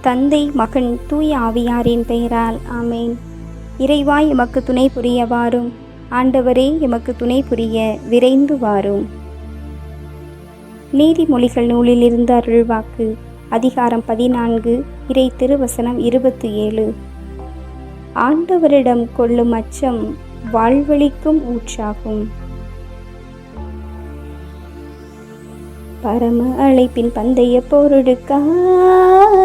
தந்தை மகன் தூய ஆவியாரின் பெயரால் ஆமேன். இறைவாய் எமக்கு துணை புரிய வாரும் ஆண்டவரே எமக்கு துணை புரிய விரைந்து வாரும். நீதிமொழிகள் நூலிலிருந்து அருள்வாக்கு. அதிகாரம் பதினான்கு இறை திருவசனம் இருபத்தி ஏழு ஆண்டவரிடம் கொள்ளும் அச்சம் வாழ்வழிக்கும் ஊற்றாகும். பரம அழைப்பின் பந்தய பொருளுக்காய்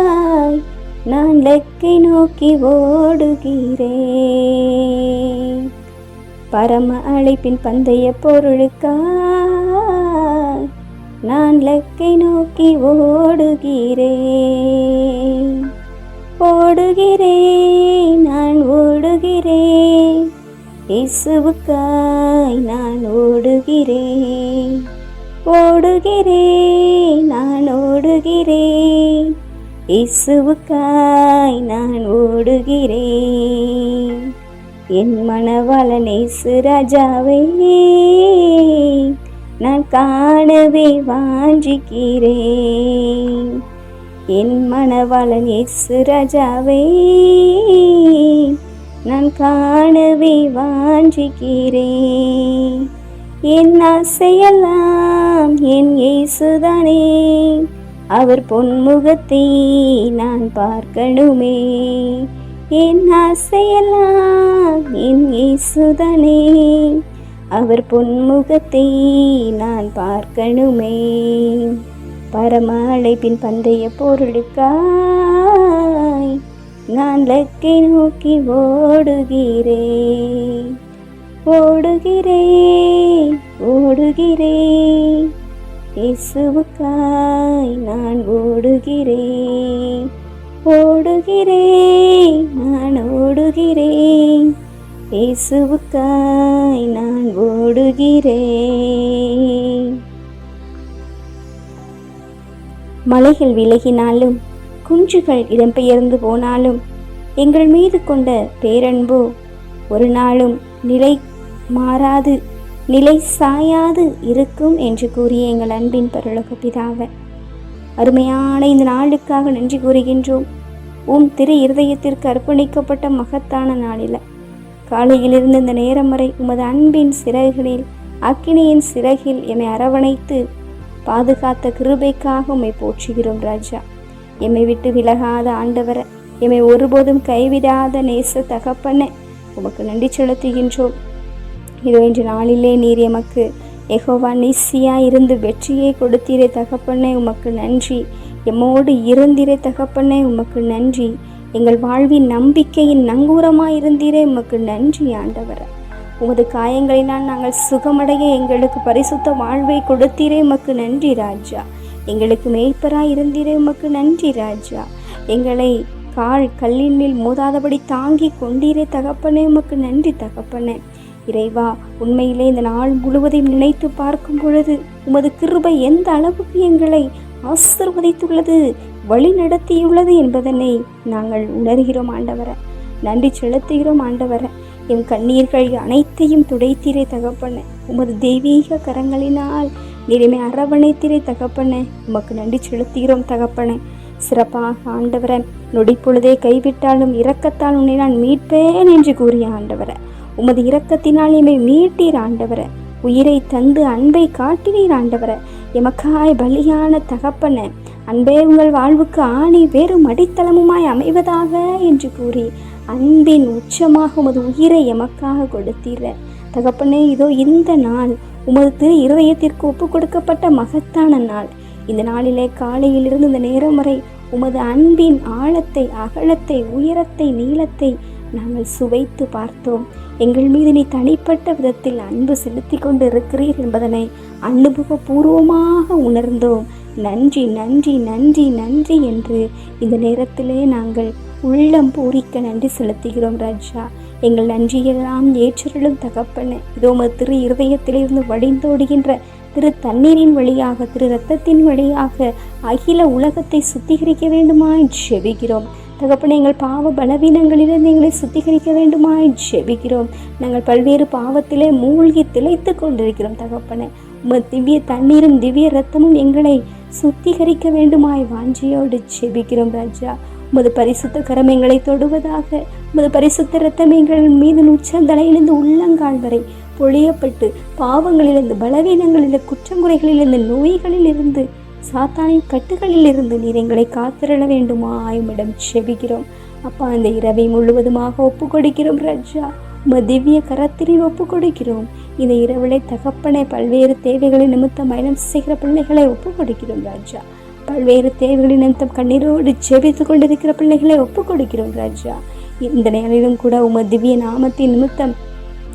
நான் லக்கை நோக்கி ஓடுகிறேன். பரம அழைப்பின் பந்தய பொருளுக்காய் நான் லக்கை நோக்கி ஓடுகிறேன். ஓடுகிறேன் நான் ஓடுகிறேன். இசுவுக்காய் நான் ஓடுகிறேன். ஓடுகிறேன் நான் ஓடுகிறேன். இயேசுவுக்காய் நான் ஓடுகிறேன். என் மனவளனேசு ராஜாவே நான் காணவே வாஞ்சிக்கிறேன். என் மனவளன் இயேசு ராஜாவே நான் காணவே வாஞ்சிக்கிறேன். என் ஆசையெல்லாம் என் இயேசுதானே அவர் பொன்முகத்தை நான் பார்க்கணுமே. என் ஆசையெல்லாம் என் இயேசுதானே அவர் பொன்முகத்தை நான் பார்க்கணுமே. பரம அழைப்பின் பந்தய பொருளுக்காய் நான் லக்கை நோக்கி ஓடுகிறேன் ஓடுகிறேன் ஓடுகிறேன் இயேசுவுக்காய் நான் ஓடுகிறேன். ஓடுகிறேன் நான் ஓடுகிறேன். இயேசுவுக்காய் நான் ஓடுகிறேன். மலைகள் விலகினாலும் குஞ்சுகள் இடம்பெயர்ந்து போனாலும் எங்கள் மீது கொண்ட பேரன்போ ஒரு நாளும் நிலை மாறாது. நிலை சாயாது இருக்கும் என்று கூறிய எங்கள் அன்பின் பரலோக பிதாவை அருமையான இந்த நாளுக்காக நன்றி கூறுகின்றோம். உம் திரு இருதயத்திற்கு அர்ப்பணிக்கப்பட்ட மகத்தான நாளில் காலையிலிருந்து இந்த நேரம் வரை உமது அன்பின் சிறகுகளில் அக்கினியின் சிறகில் எம்மை அரவணைத்து பாதுகாத்த கிருபைக்காக உம்மை போற்றுகிறோம் ராஜா. எம்மை விட்டு விலகாத ஆண்டவரை எம்மை ஒருபோதும் கைவிடாத நேச தகப்பன உமக்கு நன்றி செலுத்துகின்றோம். இதோ இன்று நாளிலே நீர் எமக்கு. எகோவா நிசியா இருந்து வெற்றியை கொடுத்தீரே தகப்பனே உமக்கு நன்றி. எம்மோடு இருந்தீரே தகப்பனே உமக்கு நன்றி. எங்கள் வாழ்வின் நம்பிக்கையின் நங்கூரமாக இருந்தீரே உமக்கு நன்றி ஆண்டவர். உமது காயங்களினால் நாங்கள் சுகமடைய எங்களுக்கு பரிசுத்த வாழ்வை கொடுத்தீரே உமக்கு நன்றி ராஜா. எங்களுக்கு மேய்ப்பராய் இருந்தீரே உமக்கு நன்றி ராஜா. எங்களை கால் கல்லின் மேல் மோதாதபடி தாங்கி கொண்டீரே தகப்பனே உமக்கு நன்றி தகப்பனே. இறைவா உண்மையிலே இந்த நாள் முழுவதையும் நினைத்து பார்க்கும் பொழுது உமது கிருபை எந்த அளவுக்கு எங்களை ஆசிர்வதித்துள்ளது வழி நடத்தியுள்ளது என்பதனை நாங்கள் உணர்கிறோம் ஆண்டவரை. நன்றி செலுத்துகிறோம் ஆண்டவரை. எம் கண்ணீர்கள் அனைத்தையும் துடைத்தீரே தகப்பன. உமது தெய்வீக கரங்களினால் நிறைமை அரவணைத்திரை தகப்பன. உமக்கு நன்றி செலுத்துகிறோம் தகப்பன. சிறப்பாக ஆண்டவரன் நொடிப்பொழுதே கைவிட்டாலும் இரக்கத்தால் உன்னை நான் மீட்பேன் என்று கூறிய ஆண்டவரை. உமது இரக்கத்தினால் எம்மை மீட்டீர் ஆண்டவரை. உயிரை தந்து அன்பை காட்டினீர் ஆண்டவரை. எமக்காய் பலியான தகப்பன அன்பே உங்கள் வாழ்வுக்கு ஆணி வேறும் அடித்தளமுமாய் அமைவதாக என்று கூறி அன்பின் உச்சமாக உமது உயிரை எமக்காக கொடுத்தீர தகப்பனே இதோ இந்த நாள் உமது திரு இருதயத்திற்கு ஒப்பு கொடுக்கப்பட்ட மகத்தான நாள். இந்த நாளிலே காலையிலிருந்து இந்த நேரம் வரை உமது அன்பின் ஆழத்தை அகலத்தை உயரத்தை நீளத்தை நாங்கள் சுவைத்து பார்த்தோம். எங்கள் மீது நீ தனிப்பட்ட விதத்தில் அன்பு செலுத்தி கொண்டு இருக்கிறீர் என்பதனை அனுபவபூர்வமாக உணர்ந்தோம். நன்றி நன்றி நன்றி நன்றி என்று இந்த நேரத்திலே நாங்கள் உள்ளம் பூரிக்க நன்றி செலுத்துகிறோம் ராஜா. எங்கள் நன்றியெல்லாம் ஏற்றலும் தகப்பன. இதோ திரு இருதயத்திலிருந்து வடிந்தோடுகின்ற திரு தண்ணீரின் வழியாக திரு இரத்தத்தின் வழியாக அகில உலகத்தை சுத்திகரிக்க வேண்டுமாய் ஜெபிக்கிறோம் தகப்பனை எங்கள் பாவ பலவீனங்களிலிருந்து எங்களை சுத்திகரிக்க வேண்டுமாய் ஜெபிக்கிறோம். நாங்கள் பல்வேறு பாவத்திலே மூழ்கி திளைத்து கொண்டிருக்கிறோம் தகப்பனை. உமது திவ்ய தண்ணீரும் திவ்ய ரத்தமும் எங்களை சுத்திகரிக்க வேண்டுமாய் வாஞ்சியோடு ஜெபிக்கிறோம் ராஜா. உமது பரிசுத்த கரம் எங்களை தொடுவதாக. உமது பரிசுத்த ரத்தம் எங்கள் மீது உச்சந்தலையிலிருந்து உள்ளங்கால் வரை பொழியப்பட்டு பாவங்களிலிருந்து பலவீனங்களிலிருந்து குற்றங்குறைகளிலிருந்து நோய்களிலிருந்து சாத்தானின் கட்டுகளிலிருந்து நீர் எங்களை காத்திரள வேண்டுமா ஆயுமிடம் செபிக்கிறோம். அப்பா அந்த இரவை முழுவதுமாக ஒப்பு கொடுக்கிறோம் ரஜா. உம திவ்ய கரத்தினை ஒப்பு கொடுக்கிறோம் இந்த இரவிலை தகப்பனை பல்வேறு தேவைகளை நிமித்தம் பயணம் செய்கிற பிள்ளைகளை ஒப்பு கொடுக்கிறோம் ராஜா. பல்வேறு தேவைகளின் நிமித்தம் கண்ணீரோடு ஜெபித்து கொண்டிருக்கிற பிள்ளைகளை ஒப்பு கொடுக்கிறோம் ராஜா. இந்த நேரிலும் கூட உம திவ்ய நாமத்தின் நிமித்தம்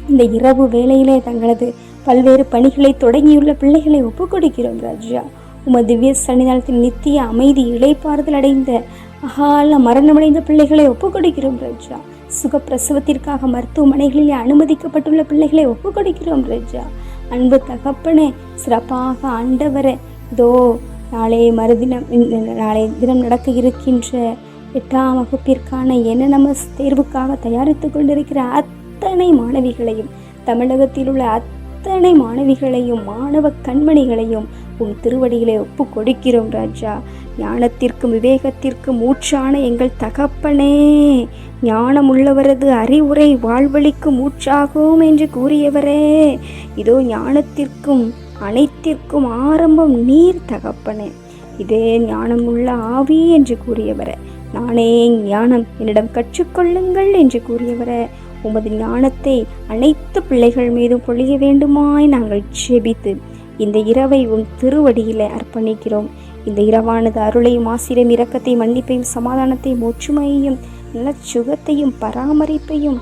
இந்த இரவு வேளையிலே தங்களது பல்வேறு பணிகளை தொடங்கியுள்ள பிள்ளைகளை ஒப்பு கொடுக்கிறோம் ராஜா. உம திவ்ய சன்னிதானத்தின் நித்திய அமைதி இளைப்பாறுதல் அடைந்த அகால மரணமடைந்த பிள்ளைகளை ஒப்புக்கொடுக்கிறோம் ரஜா சுகப்பிரசவத்திற்காக மருத்துவமனைகளிலே அனுமதிக்கப்பட்டுள்ள பிள்ளைகளை ஒப்புக்கொடுக்கிறோம் ரஜா அன்பு தகப்பனே சிறப்பாக ஆண்டவரே இதோ நாளைய மறுதினம் நாளைய தினம் நடக்க இருக்கின்ற எட்டாம் வகுப்பிற்கான என்ன நம்ம தேர்வுக்காக தயாரித்து கொண்டிருக்கிற அத்தனை மாணவிகளையும் தமிழகத்தில் உள்ள அத்தனை மாணவிகளையும் மாணவ கண்மணிகளையும் உன் திருவடிகளை ஒப்பு கொடுக்கிறோம் ராஜா. ஞானத்திற்கும் விவேகத்திற்கும் மூச்சான எங்கள் தகப்பனே. ஞானமுள்ளவரது அறிவுரை வாழ்வழிக்கும் மூச்சாகும் என்று கூறியவரே. இதோ ஞானத்திற்கும் அனைத்திற்கும் ஆரம்பம் நீர் தகப்பனே. இதே ஞானமுள்ள ஆவி என்று கூறியவரே. நானே ஞானம் என்னிடம் கற்றுக்கொள்ளுங்கள் என்று கூறியவரே. உமது ஞானத்தை அனைத்து பிள்ளைகள் மீதும் பொழிய வேண்டுமாய் நாங்கள் செபித்து இந்த இரவை உன் திருவடியில் அர்ப்பணிக்கிறோம். இந்த இரவானது அருளையும் ஆசிரியம் இரக்கத்தையும் மன்னிப்பையும் சமாதானத்தையும் ஒற்றுமையையும் நல்ல சுகத்தையும் பராமரிப்பையும்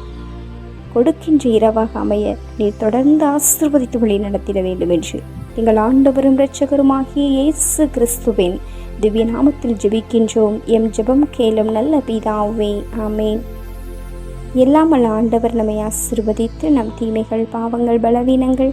கொடுக்கின்ற இரவாக அமைய நீ தொடர்ந்து ஆசிர்வதித்து வழி நடத்திட வேண்டும் என்று எங்கள் ஆண்டவரும் இரட்சகருமாகிய இயேசு கிறிஸ்துவின் திவ்ய நாமத்தில் ஜெபிக்கின்றோம். எம் ஜெபம் கேளும் நல்ல பிதாவே ஆமேன். எல்லாம் ஆண்டவர் நம்மை ஆசிர்வதித்து நம் தீமைகள் பாவங்கள் பலவீனங்கள்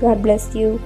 God bless you.